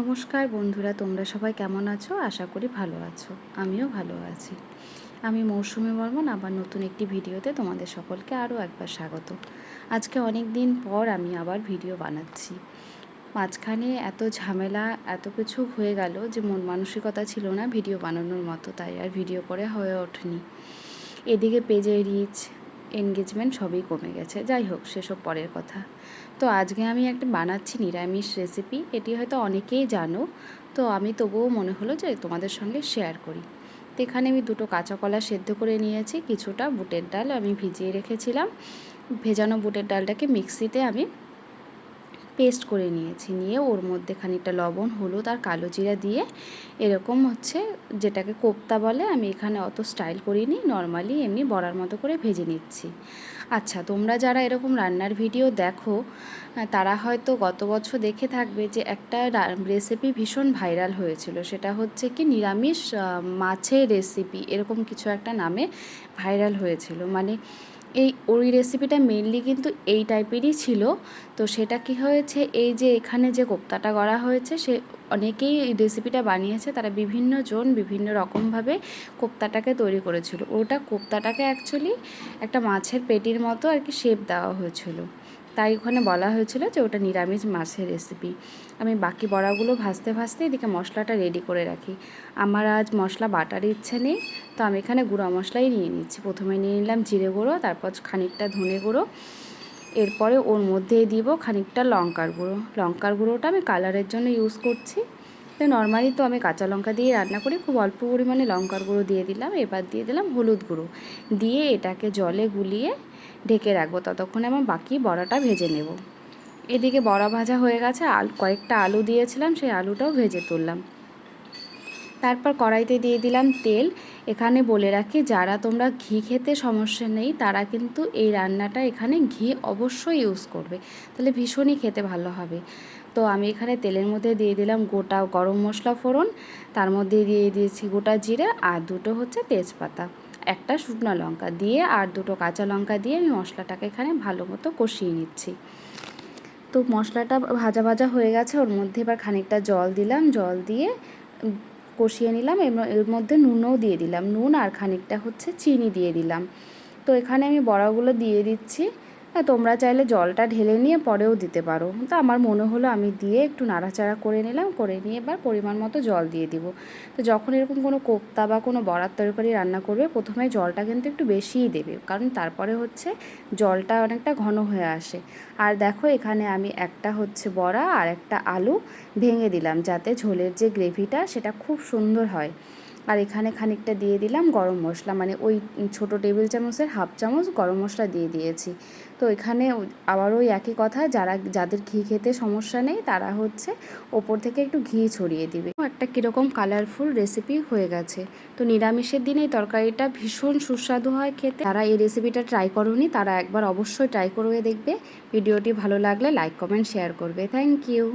নমস্কার বন্ধুরা, তোমরা সবাই কেমন আছো? আশা করি ভালো আছো। আমিও ভালো আছি। আমি মৌসুমি বর্মন, আবার নতুন একটি ভিডিওতে তোমাদের সকলকে আরও একবার স্বাগত। আজকে অনেক দিন পর আমি আবার ভিডিও বানাচ্ছি। মাঝখানে এত ঝামেলা, এত কিছু হয়ে গেল যে মন মানসিকতা ছিল না ভিডিও বানানোর মতো, তাই আর ভিডিও করে হয়ে ওঠেনি। এদিকে পেজে রিচ এনগেজমেন্ট সবই কমে গেছে। যাই হোক, সেসব পরের কথা। তো আজকে আমি একটা বানাচ্ছি নিরামিষ রেসিপি এটি হয়তো অনেকেই জানো। তো আমি তবুও মনে হলো যে তোমাদের সঙ্গে শেয়ার করি। তো এখানে আমি দুটো কাঁচা কলা সেদ্ধ করে নিয়েছি, কিছুটা বুটের ডাল আমি ভিজিয়ে রেখেছিলাম। ভেজানো বুটের ডালটাকে মিক্সিতে আমি পেস্ট করে নিয়েছি। নিয়ে ওর মধ্যে খানিকটা লবণ, হলুদ আর কালো জিরা দিয়ে এরকম হচ্ছে যেটাকে কোপ্তা বলে, আমি এখানে অত স্টাইল করিনি, নর্মালি এমনি বড়ার মতো করে ভেজে নিচ্ছি। আচ্ছা তোমরা যারা এরকম রান্নার ভিডিও দেখো তারা হয়তো গত বছর দেখে থাকবে যে একটা রেসিপি ভীষণ ভাইরাল হয়েছিল। সেটা হচ্ছে কি নিরামিষ মাছের রেসিপি এরকম কিছু একটা নামে ভাইরাল হয়েছিল। মানে এই ওই রেসিপিটা মেনলি কিন্তু এই টাইপেরই ছিল। তো সেটা কি হয়েছে, এই যে এখানে যে কোপ্তাটা করা হয়েছে, সে অনেকেই এই রেসিপিটা বানিয়েছে, তারা বিভিন্ন জন বিভিন্ন রকমভাবে কোপ্তাটাকে তৈরি করেছিল। ওটা কোপ্তাটাকে অ্যাকচুয়ালি একটা মাছের পেটির মতো আর কি শেপ দেওয়া হয়েছিল। তাই ওখানে বলা হয়েছিল যে ওটা নিরামিষ মাছের রেসিপি আমি বাকি বড়াগুলো ভাজতে ভাজতে এদিকে মশলাটা রেডি করে রাখি। আমার আজ মশলা বাটার ইচ্ছে নেই, তো আমি এখানে গুঁড়া মশলাই নিয়ে নিচ্ছি। প্রথমে নিয়ে নিলাম জিরে গুঁড়ো, তারপর খানিকটা ধনে গুঁড়ো। এরপরে ওর মধ্যে দিব খানিকটা লঙ্কার গুঁড়ো। লঙ্কার গুঁড়োটা আমি কালারের জন্য ইউজ করছি। তো নর্মালি তো আমি কাঁচা লঙ্কা দিয়ে রান্না করি, খুব অল্প পরিমাণে লঙ্কার গুঁড়ো দিয়ে দিলাম, এবার দিয়ে দিলাম হলুদ গুঁড়ো। দিয়ে এটাকে জলে গুলিয়ে ঢেকে রাখব, ততক্ষণে আমার বাকি বড়াটা ভেজে নেব। এদিকে বড়া ভাজা হয়ে গেছে, আল কয়েকটা আলু দিয়েছিলাম, সেই আলুটাও ভেজে তুললাম। তারপর কড়াইতে দিয়ে দিলাম তেল। এখানে বলে রাখি, যারা তোমরা ঘি খেতে সমস্যা নেই, তারা কিন্তু এই রান্নাটা এখানে ঘি অবশ্যই ইউজ করবে। তাহলে ভীষণই খেতে ভালো হবে। তো আমি এখানে তেলের মধ্যে দিয়ে দিলাম গোটা গরম মশলা ফোড়ন। তার মধ্যে দিয়ে দিয়েছি গোটা জিরে আর দুটো হচ্ছে তেজপাতা। একটা শুকনো লঙ্কা দিয়ে আর দুটো কাঁচা লঙ্কা দিয়ে আমি মশলাটাকে এখানে ভালো মতো কষিয়ে নিচ্ছি। তো মশলাটা ভাজা ভাজা হয়ে গেছে, ওর মধ্যে এবার খানিকটা জল দিলাম। জল দিয়ে কষিয়ে নিলাম, এর মধ্যে নুনও দিয়ে দিলাম। নুন আর খানিকটা হচ্ছে চিনি দিয়ে দিলাম। তো এখানে আমি বড়াগুলো দিয়ে দিচ্ছি। তোমরা চাইলে জলটা ঢেলে নিয়ে পরেও দিতে পারো। তো আমার মনে হলো আমি দিয়ে একটু নাড়াচাড়া করে নিলাম, করে নিয়ে এবার পরিমাণ মতো জল দিয়ে দিব। তো যখন এরকম কোনো কোপ্তা বা কোনো বড়ার তরকারি রান্না করবে, প্রথমে জলটা কিন্তু একটু বেশিই দেবে, কারণ তারপরে হচ্ছে জলটা অনেকটা ঘন হয়ে আসে। আর দেখো এখানে আমি একটা হচ্ছে বড়া আর একটা আলু ভেঙে দিলাম, যাতে ঝোলের যে গ্রেভিটা সেটা খুব সুন্দর হয়। আর এখানে খানিকটা দিয়ে দিলাম গরম মশলা মানে ওই ছোট টেবিল চামচের হাফ চামচ গরম মশলা দিয়ে দিয়েছি। তো এখানে আবার ওই একই কথা, যারা, যাদের ঘি খেতে সমস্যা নেই, তারা হচ্ছে ওপর থেকে একটু ঘি ছড়িয়ে দিবে। একটা কীরকম কালারফুল রেসিপি হয়ে গেছে। তো নিরামিষের দিনে এই তরকারিটা ভীষণ সুস্বাদু হয় খেতে। তারা এই রেসিপিটা ট্রাই করুনি, তারা একবার অবশ্যই ট্রাই করে দেখবে। ভিডিওটি ভালো লাগলে লাইক কমেন্ট শেয়ার করবে। Thank you